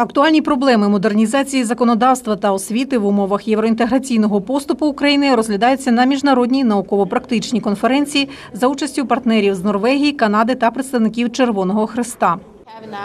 Актуальні проблеми модернізації законодавства та освіти в умовах євроінтеграційного поступу України розглядаються на міжнародній науково-практичній конференції за участю партнерів з Норвегії, Канади та представників Червоного Хреста.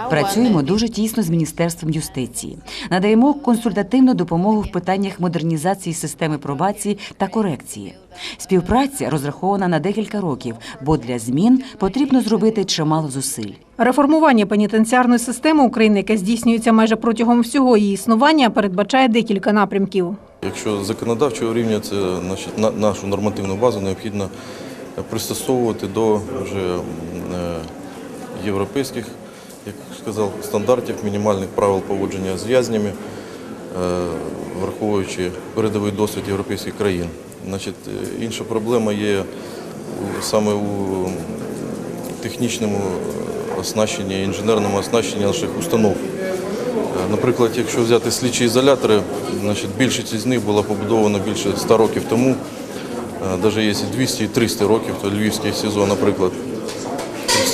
Працюємо дуже тісно з міністерством юстиції. Надаємо консультативну допомогу в питаннях модернізації системи пробації та корекції. Співпраця розрахована на декілька років, бо для змін потрібно зробити чимало зусиль. Реформування пенітенціарної системи України, яке здійснюється майже протягом всього її існування, передбачає декілька напрямків. Якщо законодавчого рівня це значить, на- нашу нормативну базу необхідно пристосовувати до вже е, європейських, як сказав, стандартів, мінімальних правил поводження з в'язнями, е, враховуючи передовий досвід європейських країн. Значить, е, інша проблема є саме у технічному оснащенні, інженерному оснащенні наших установ. Е, Наприклад, якщо взяти слідчі ізолятори, значить більшість з них була побудована більше 100 років тому. Навіть якщо 200 і 300 років, то Львівський СІЗО, наприклад.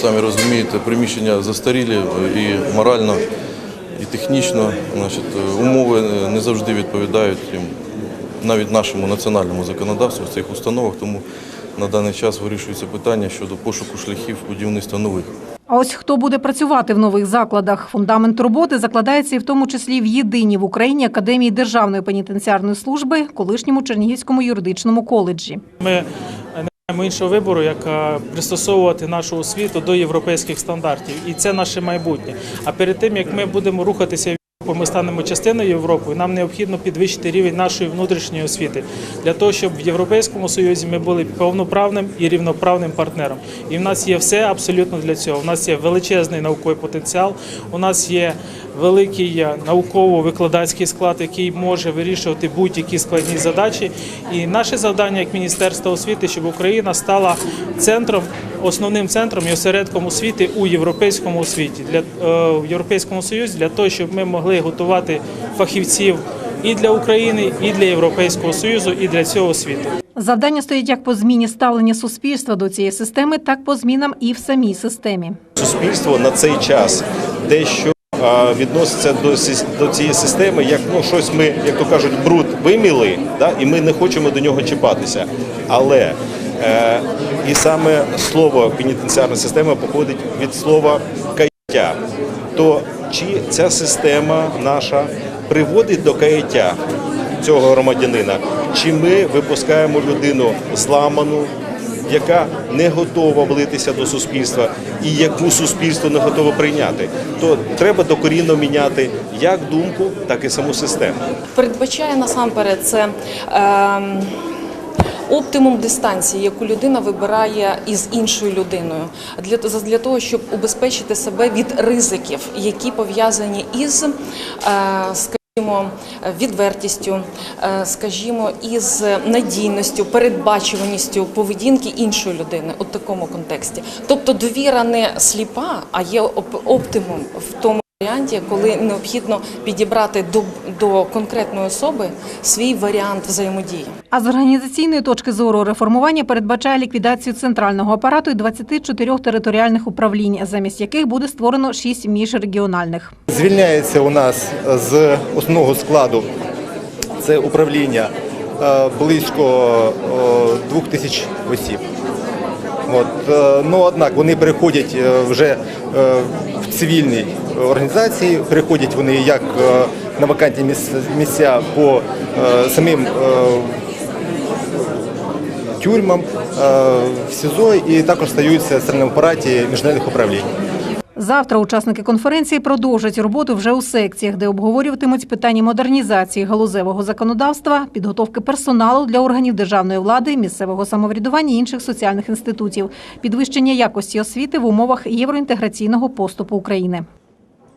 Самі розумієте, приміщення застарілі і морально, і технічно. Значить, умови не завжди відповідають їм, навіть нашому національному законодавству в цих установах, тому на даний час вирішується питання щодо пошуку шляхів будівництва нових. А ось хто буде працювати в нових закладах? Фундамент роботи закладається і в тому числі в єдиній в Україні академії Державної пенітенціарної служби, колишньому Чернігівському юридичному коледжі. Ми маємо іншого вибору, як е, пристосовувати нашу освіту до європейських стандартів, і це наше майбутнє. А перед тим як ми будемо рухатися в Європу, ми станемо частиною Європи. Нам необхідно підвищити рівень нашої внутрішньої освіти для того, щоб в Європейському Союзі ми були повноправним і рівноправним партнером. І в нас є все абсолютно для цього. У нас є величезний науковий потенціал. У нас є великий науково-викладацький склад, який може вирішувати будь-які складні задачі. І наше завдання як Міністерства освіти, щоб Україна стала центром, основним центром і осередком освіти у європейському освіті для е, в Європейському Союзі, для того, щоб ми могли готувати фахівців і для України, і для Європейського Союзу, і для цього світу. Завдання стоїть як по зміні ставлення суспільства до цієї системи, так по змінам і в самій системі. суспільство на цей час дещо відноситься до до цієї системи, як ну щось ми, як то кажуть, бруд виміли, да, і ми не хочемо до нього чіпатися. Але е, і саме слово пенітенціарна система походить від слова каяття. То чи ця система наша приводить до каяття цього громадянина, чи ми випускаємо людину зламану, яка не готова влитися до суспільства і яку суспільство не готове прийняти, то треба докорінно міняти як думку, так і саму систему. передбачає насамперед це ем, оптимум дистанції, яку людина вибирає із іншою людиною, для, для того, щоб убезпечити себе від ризиків, які пов'язані із, е, скажімо, відвертістю, е, скажімо, із надійністю, передбачуваністю поведінки іншої людини у такому контексті. Тобто довіра не сліпа, а є оп- оптимум в тому варіанті, коли необхідно підібрати до, до конкретної особи свій варіант взаємодії. А з організаційної точки зору реформування передбачає ліквідацію центрального апарату і 24 територіальних управлінь, замість яких буде створено 6 міжрегіональних. Звільняється у нас з основного складу це управління е, близько е, двох тисяч осіб. От, е, ну, однак вони переходять е, вже е, в цивільні організації, переходять вони як на вакантні місця- по самим тюрмам в СІЗО і також стаються в апараті міжнародних управлінь. Завтра учасники конференції продовжать роботу вже у секціях, де обговорюватимуть питання модернізації галузевого законодавства, підготовки персоналу для органів державної влади, місцевого самоврядування і інших соціальних інститутів, підвищення якості освіти в умовах євроінтеграційного поступу України.